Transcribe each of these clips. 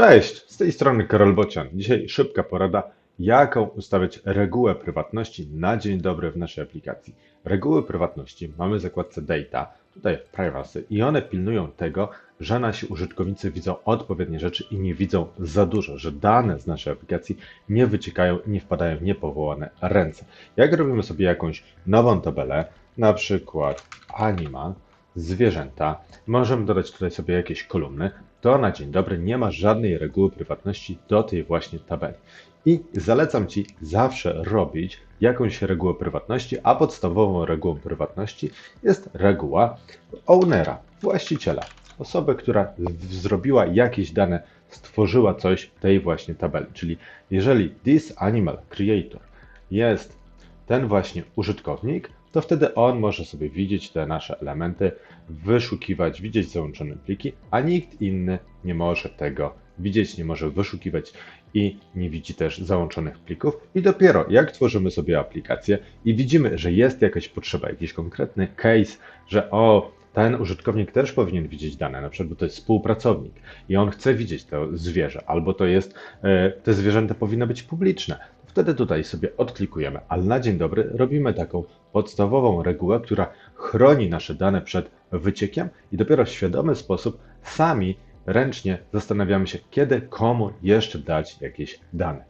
Cześć, z tej strony Karol Bocian. Dzisiaj szybka porada, jaką ustawiać regułę prywatności na dzień dobry w naszej aplikacji. Reguły prywatności mamy w zakładce Data, tutaj w Privacy i one pilnują tego, że nasi użytkownicy widzą odpowiednie rzeczy i nie widzą za dużo, że dane z naszej aplikacji nie wyciekają i nie wpadają w niepowołane ręce. Jak robimy sobie jakąś nową tabelę, na przykład animal, zwierzęta, możemy dodać tutaj sobie jakieś kolumny, to na dzień dobry nie ma żadnej reguły prywatności do tej właśnie tabeli. I zalecam Ci zawsze robić jakąś regułę prywatności, a podstawową regułą prywatności jest reguła ownera, właściciela, osoby, która zrobiła jakieś dane, stworzyła coś tej właśnie tabeli. Czyli jeżeli this animal creator jest ten właśnie użytkownik, to wtedy on może sobie widzieć te nasze elementy, wyszukiwać, widzieć załączone pliki, a nikt inny nie może tego widzieć, nie może wyszukiwać i nie widzi też załączonych plików. I dopiero jak tworzymy sobie aplikację i widzimy, że jest jakaś potrzeba, jakiś konkretny case, że o, ten użytkownik też powinien widzieć dane, na przykład, bo to jest współpracownik i on chce widzieć to zwierzę, albo to jest, e, te zwierzęta powinno być publiczne. Wtedy tutaj sobie odklikujemy, ale na dzień dobry robimy taką podstawową regułę, która chroni nasze dane przed wyciekiem i dopiero w świadomy sposób sami ręcznie zastanawiamy się, kiedy komu jeszcze dać jakieś dane.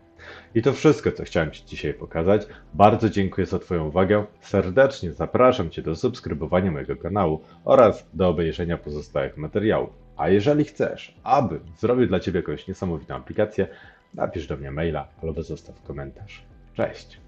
I to wszystko, co chciałem Ci dzisiaj pokazać. Bardzo dziękuję za Twoją uwagę. Serdecznie zapraszam Cię do subskrybowania mojego kanału oraz do obejrzenia pozostałych materiałów. A jeżeli chcesz, aby zrobił dla Ciebie jakąś niesamowitą aplikację, napisz do mnie maila albo zostaw komentarz. Cześć!